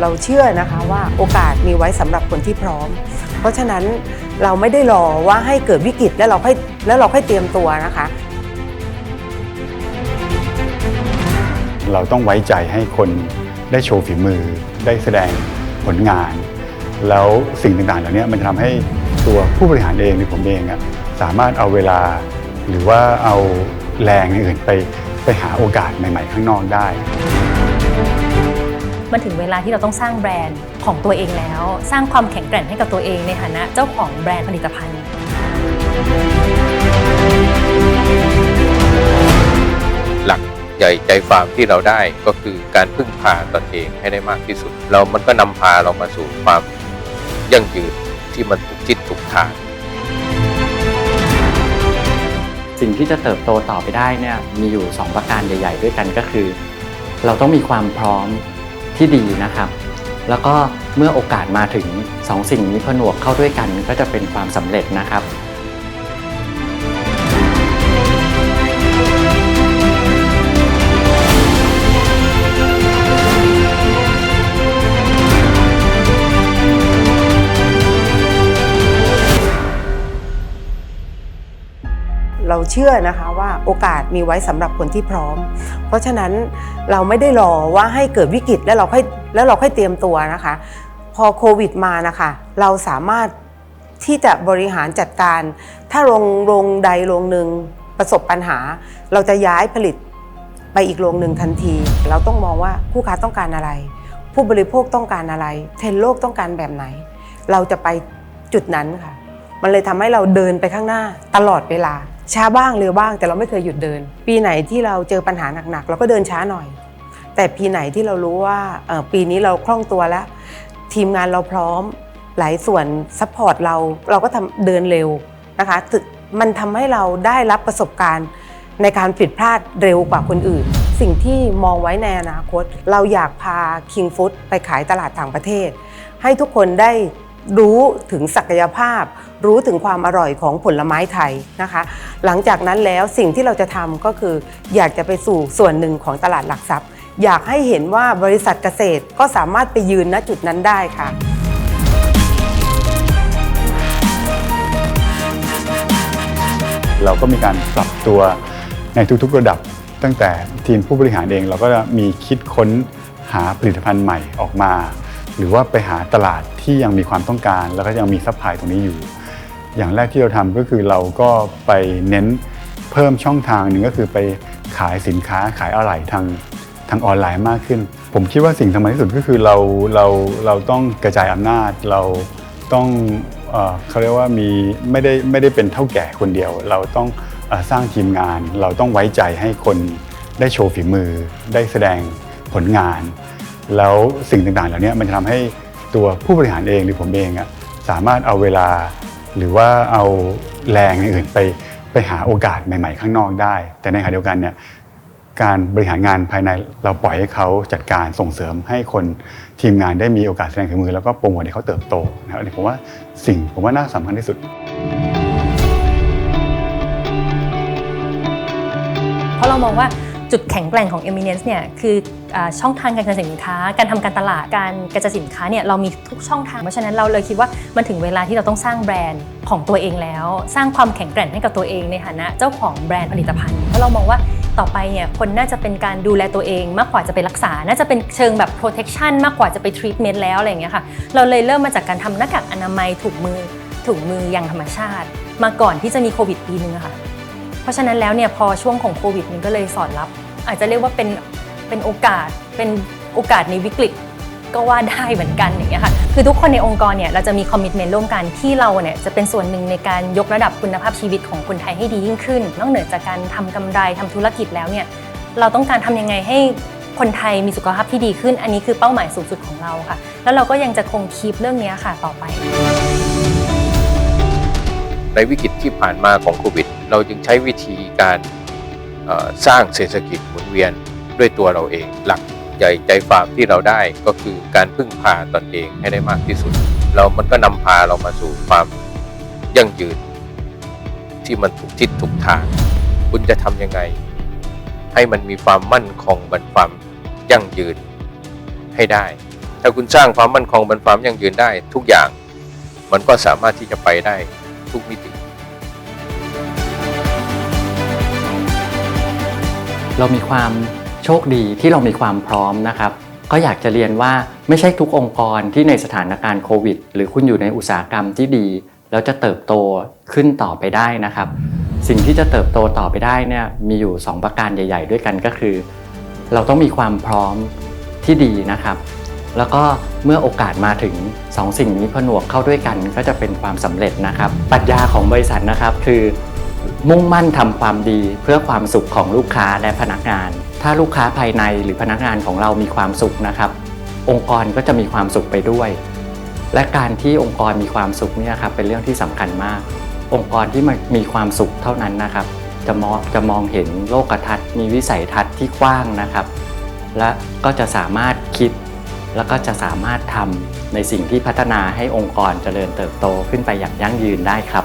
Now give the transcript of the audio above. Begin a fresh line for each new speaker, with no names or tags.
เราเชื่อนะคะว่าโอกาสมีไว้สำหรับคนที่พร้อม เพราะฉะนั้นเราไม่ได้รอว่าให้เกิดวิกฤตแล้วเราค่อยแล้วเราค่อยเตรียมตัวนะคะ
เราต้องไว้ใจให้คนได้โชว์ฝีมือ ได้แสดงผลงาน แล้วสิ่งต่างๆเหล่านี้มันทำให้ตัวผู้บริหารเองหรือผมเองอะสามารถเอาเวลา หรือว่าเอาแรงอื่นไปไปหาโอกาสใหม่ ๆ ข้างนอกได้
มันถึงเวลาที่เราต้องสร้างแบรนด์ของตัวเองแล้ว สร้างความแข็งแกร่งให้กับตัวเองในฐานะเจ้าของแบรนด์ผลิตภัณฑ์
หลักใหญ่ใจความที่เราได้ก็คือการพึ่งพาตนเองให้ได้มากที่สุด เรามันก็นำพาเรามาสู่ความยั่งยืนที่มันถูกทิศถูกทาง
สิ่งที่จะเติบโตต่อไปได้เนี่ยมีอยู่ 2 ประการใหญ่ ๆ ด้วยกันก็คือ เราต้องมีความพร้อม ที่ดีนะครับ แล้วก็เมื่อโอกาสมาถึง 2 สิ่งนี้ผนวกเข้าด้วยกันก็จะเป็นความสำเร็จนะครับ
เชื่อนะคะว่าโอกาสมีไว้สำหรับคนที่พร้อม เพราะฉะนั้นเราไม่ได้รอว่าให้เกิดวิกฤตแล้วเราค่อยแล้วเราค่อยเตรียมตัวนะคะ พอโควิดมานะคะเราสามารถที่จะบริหารจัดการ ถ้าโรงโรงใดโรงหนึ่งประสบปัญหา เราจะย้ายผลิตไปอีกโรงหนึ่งทันที เราต้องมองว่าผู้ค้าต้องการอะไร ผู้บริโภคต้องการอะไร เทรนด์โลกต้องการแบบไหน เราจะไปจุดนั้นค่ะ มันเลยทำให้เราเดินไปข้างหน้าตลอดเวลา ช้าบ้างเร็วบ้างแต่เราไม่เคยหยุดเดิน ปีไหนที่เราเจอปัญหาหนักๆเราก็เดินช้าหน่อย แต่ปีไหนที่เรารู้ว่าปีนี้เราคล่องตัวแล้ว ทีมงานเราพร้อมหลายส่วนซัพพอร์ตเราเราก็ทำเดินเร็วนะคะมันทำให้เราได้รับประสบการณ์ในการผิดพลาดเร็วกว่าคนอื่น สิ่งที่มองไว้ในอนาคต เราอยากพา King Food ไปขายตลาดต่างประเทศ ให้ทุกคนได้ รู้ถึงศักยภาพ รู้ถึงความอร่อยของผลไม้ไทยนะคะ หลังจากนั้นแล้วสิ่งที่เราจะทำก็คือ อยากจะไปสู่ส่วนหนึ่งของตลาดหลักทรัพย์ อยากให้เห็นว่าบริษัทเกษตรก็สามารถไปยืนณจุดนั้นได้ค่ะ
เราก็มีการปรับตัวในทุกๆระดับ ตั้งแต่ทีมผู้บริหารเองเราก็จะมีคิดค้นหาผลิตภัณฑ์ใหม่ออกมา หรือว่าไปหาตลาดที่ยังมีความต้องการ แล้วก็ยังมีซัพพลายตรงนี้อยู่ อย่างแรกที่เราทำก็คือเราก็ไปเน้นเพิ่มช่องทางหนึ่งก็คือไปขายสินค้าขายอะไหล่ทางทางออนไลน์มากขึ้น ผมคิดว่าสิ่งสำคัญที่สุดก็คือเราเราเราต้องกระจายอำนาจเราต้องเอเขาเรียกว่ามีไม่ได้ไม่ได้เป็นเท่าแก่คนเดียว เราต้องอสร้างทีมงาน เราต้องไว้ใจให้คนได้โชว์ฝีมือ ได้แสดงผลงาน แล้วสิ่งต่างๆ เหล่านี้มันจะทำให้ตัวผู้บริหารเองหรือผมเองอะสามารถเอาเวลา หรือว่าเอาแรงอื่นไปไปหาโอกาสใหม่ ๆ ข้างนอกได้ แต่ในขณะเดียวกันเนี่ยการบริหารงานภายในเราปล่อยให้เขาจัดการส่งเสริมให้คนทีมงานได้มีโอกาสแสดงฝีมือ แล้วก็โปรโมทให้เขาเติบโตนะครับผมว่าสิ่งผมว่าน่าสำคัญที่สุด
เพราะเรามองว่า จุดแข็งแกร่งของ Eminence เนี่ยคืออช่องทางการกระจายสินค้า การทำการตลาดการกระจายสินค้าเนี่ยเรามีทุกช่องทาง เพราะฉะนั้นเราเลยคิดว่ามันถึงเวลาที่เราต้องสร้างแบรนด์ของตัวเองแล้ว สร้างความแข็งแกร่งให้กับตัวเองในฐานะเจ้าของแบรนด์ผลิตภัณฑ์เพราะเรามองว่าต่อไปเนี่ยคนน่าจะเป็นการดูแลตัวเองมากกว่าจะไปรักษา น่าจะเป็นเชิงแบบ protection มากกว่าจะไป treatment แล้วอะไรอย่างเงี้ยค่ะเราเลยเริ่มมาจากการทำหน้ากากอนามัยถุงมือถุงมืออย่างธรรมชาติ มาก่อนที่จะมีโควิดปีนึงค่ะ เพราะฉะนั้นแล้วเนี่ยพอช่วงของโควิดมันก็เลยสอดรับ อาจจะเรียกว่าเป็นเป็นโอกาสเป็นโอกาสในวิกฤตก็ว่าได้เหมือนกันอย่างเงี้ยค่ะคือทุกคนในองค์กรเนี่ยเราจะมีคอมมิชเมนต์ร่วมกันที่เราเนี่ยจะเป็นส่วนหนึ่งในการยกระดับคุณภาพชีวิตของคนไทยให้ดียิ่งขึ้น นอกเหนือจากการทำกำไรทำธุรกิจแล้วเนี่ยเราต้องการทำยังไงให้คนไทยมีสุขภาพที่ดีขึ้น อันนี้คือเป้าหมายสูงสุดของเราค่ะ แล้วเราก็ยังจะคงคีปเรื่องเนี้ยค่ะต่อไป
ในวิกฤตที่ผ่านมาของโควิด เราจึงใช้วิธีการสร้างเศรษฐกิจหมุนเวียนด้วยตัวเราเอง หลักใหญ่ใจความที่เราได้ก็คือการพึ่งพาตนเองให้ได้มากที่สุด เรามันก็นำพาเรามาสู่ความยั่งยืน ที่มันถูกทิศถูกทาง คุณจะทำยังไง ให้มันมีความมั่นคงมันความยั่งยืนให้ได้ ถ้าคุณสร้างความมั่นคงบนความยั่งยืนได้ทุกอย่าง มันก็สามารถที่จะไปได้ ทุกมิติ
เรามีความโชคดีที่เรามีความพร้อมนะครับ ก็อยากจะเรียนว่าไม่ใช่ทุกองค์กรที่ในสถานการณ์โควิด หรือคุณอยู่ในอุตสาหกรรมที่ดีแล้วจะเติบโตขึ้นต่อไปได้นะครับ สิ่งที่จะเติบโตต่อไปได้เนี่ยมีอยู่ 2 ประการใหญ่ ๆ ด้วยกันก็คือ เราต้องมีความพร้อมที่ดีนะครับ แล้วก็เมื่อโอกาสมาถึง 2 สิ่งนี้ผนวกเข้าด้วยกันก็จะเป็นความสำเร็จนะครับปรัชญาของบริษัทนะครับคือ มุ่งมั่นทำความดีเพื่อความสุขของลูกค้าและพนักงาน ถ้าลูกค้าภายในหรือพนักงานของเรามีความสุขนะครับ องค์กรก็จะมีความสุขไปด้วย และการที่องค์กรมีความสุขเนี่ยครับเป็นเรื่องที่สำคัญมาก องค์กรที่มันมีความสุขเท่านั้นนะครับจะมองจะมองเห็นโลกทัศน์มีวิสัยทัศน์ที่กว้างนะครับ และก็จะสามารถคิด แล้วก็จะสามารถทำในสิ่งที่พัฒนาให้องค์กรเจริญเติบโตขึ้นไปอย่างยั่งยืนได้ครับ